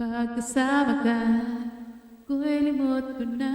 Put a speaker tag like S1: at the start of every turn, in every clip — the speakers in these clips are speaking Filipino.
S1: Pagkasama ka, ko'y limot ko na.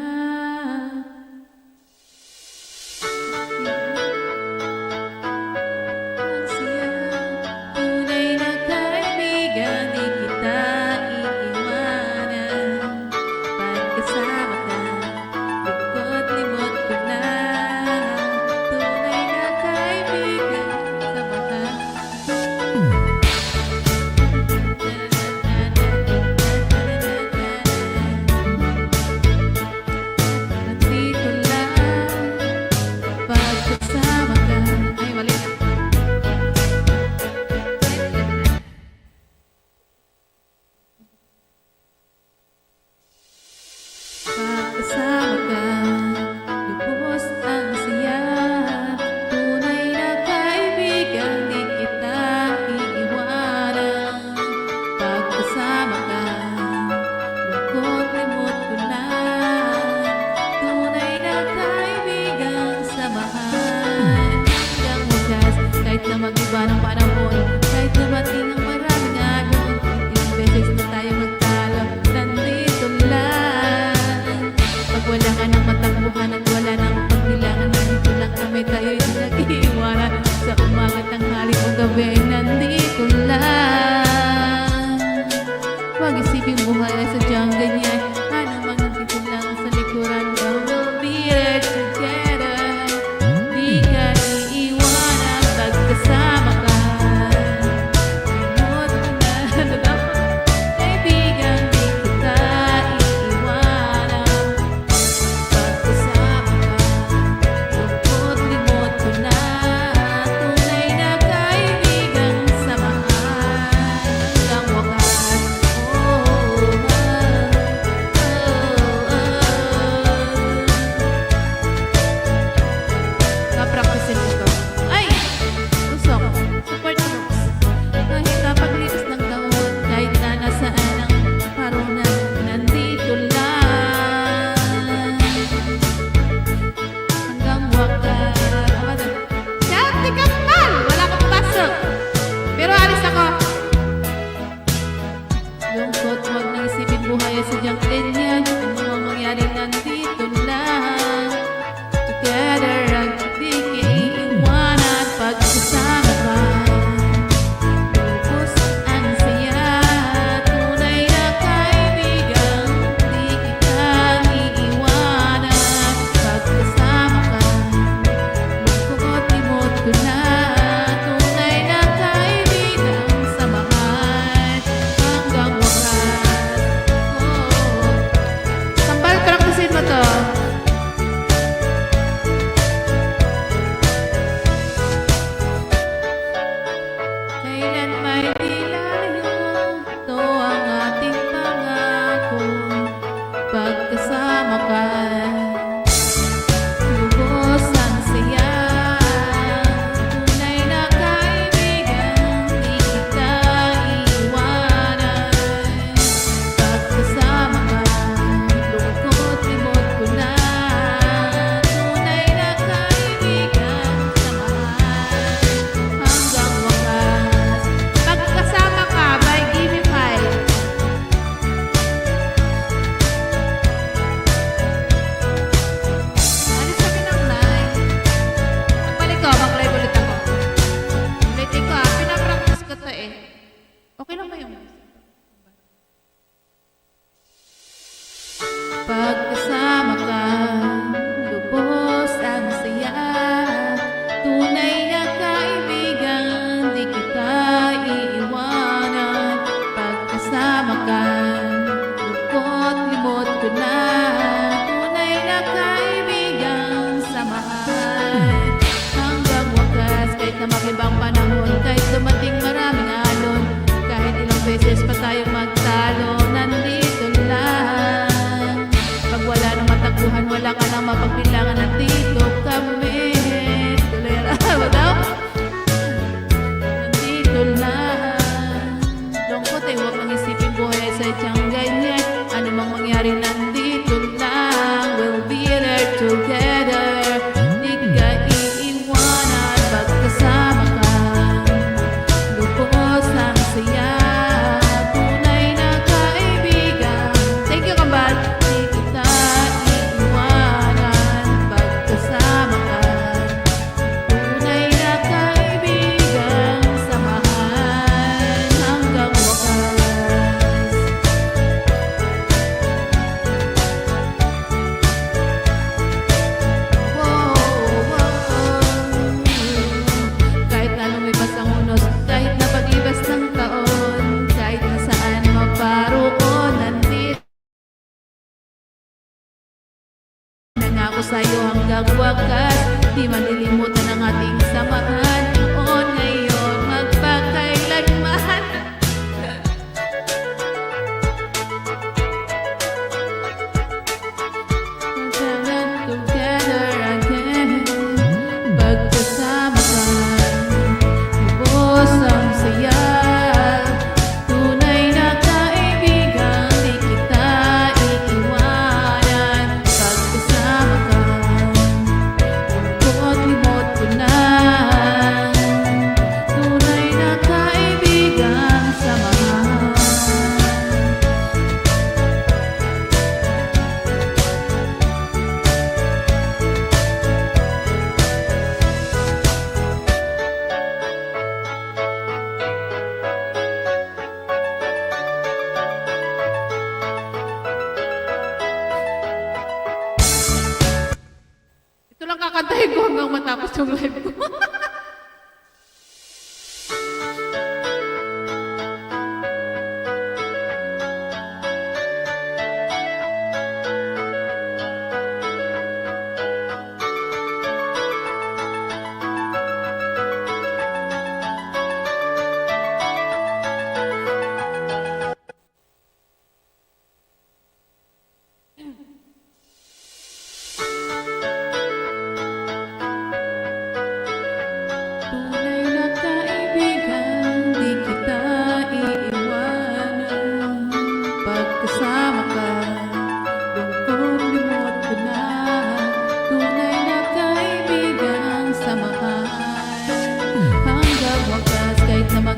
S1: Mahalin mong gawin, nandito lang. Pag-isipin buhay ay sadyang ganyan.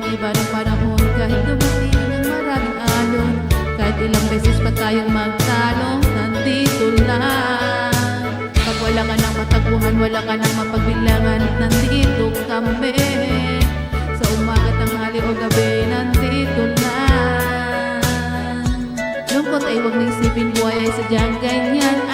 S1: Mag-iba ng panahon Kahit dumating ng maraming alon Kahit ilang beses pa tayong magtalo Nandito lang. Pag wala ka ng matagpuan, wala ka ng mapagbilangan Nandito kami. Sa umaga, tanghali o gabi Nandito lang. Lungkot ay huwag nang isipin buhay ay sadyang ganyan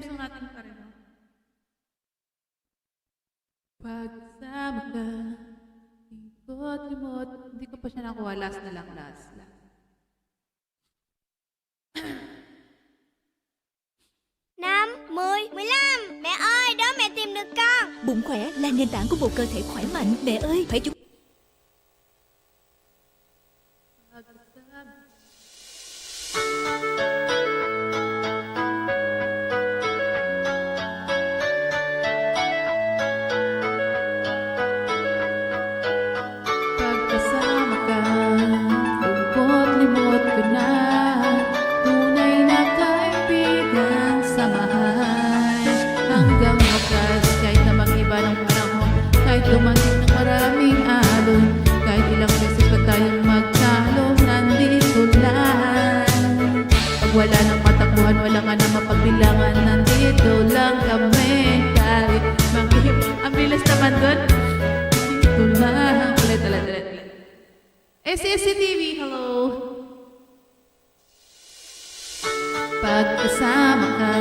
S1: Song natin pa rin? Pagsama ka, ikot-limot. Hindi ko pa siya nakuha. Last na lang, last. last.
S2: năm, mười, mười lăm Mẹ ơi, đó mẹ tìm được con
S3: Bụng khỏe là nền tảng của một cơ thể khỏe mạnh. Mẹ ơi, phải chú
S1: na mapagbilangan Nandito lang kami. Kahit mag-ihip Ang bilis naman doon. Dito lang Ulit, ulit, ulit, ulit SSTV, hello. Pagkasama ka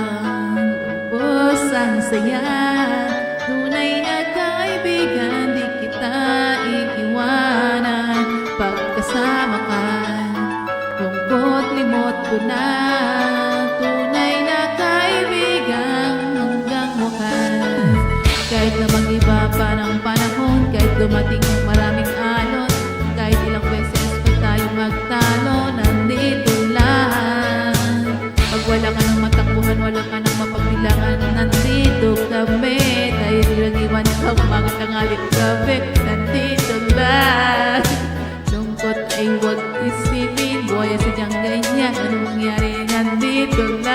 S1: Ubos ang saya. Tunay na kaibigan Di kita iiwanan. Pagkasama ka Lungkot limot ko na. the night.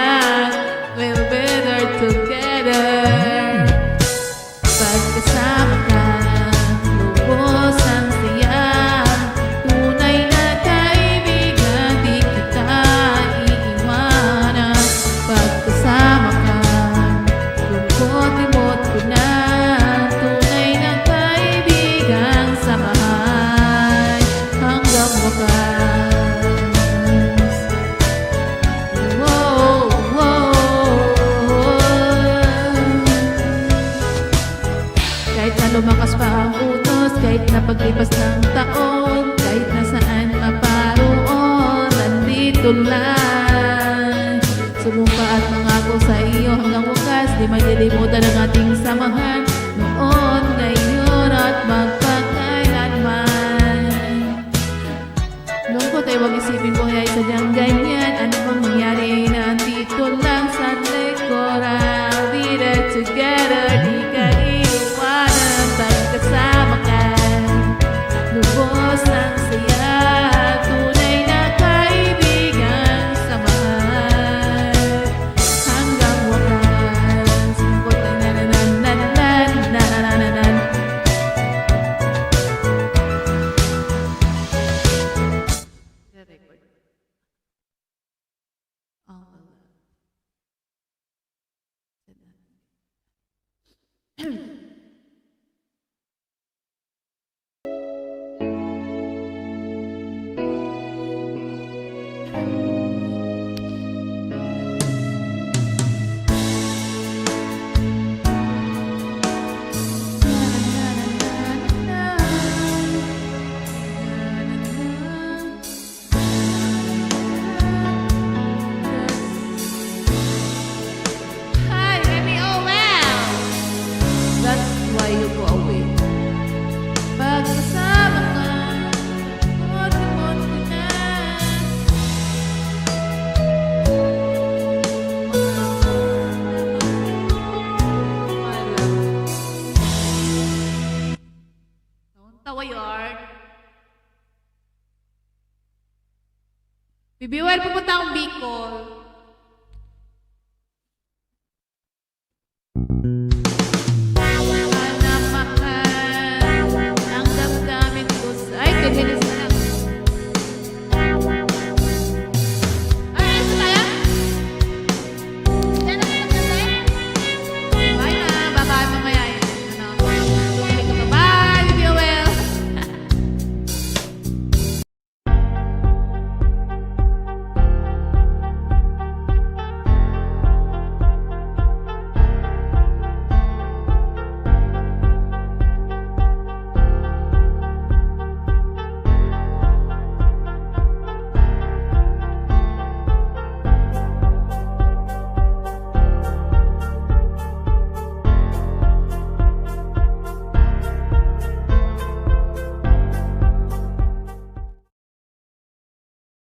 S1: Before pumunta akong Bicol,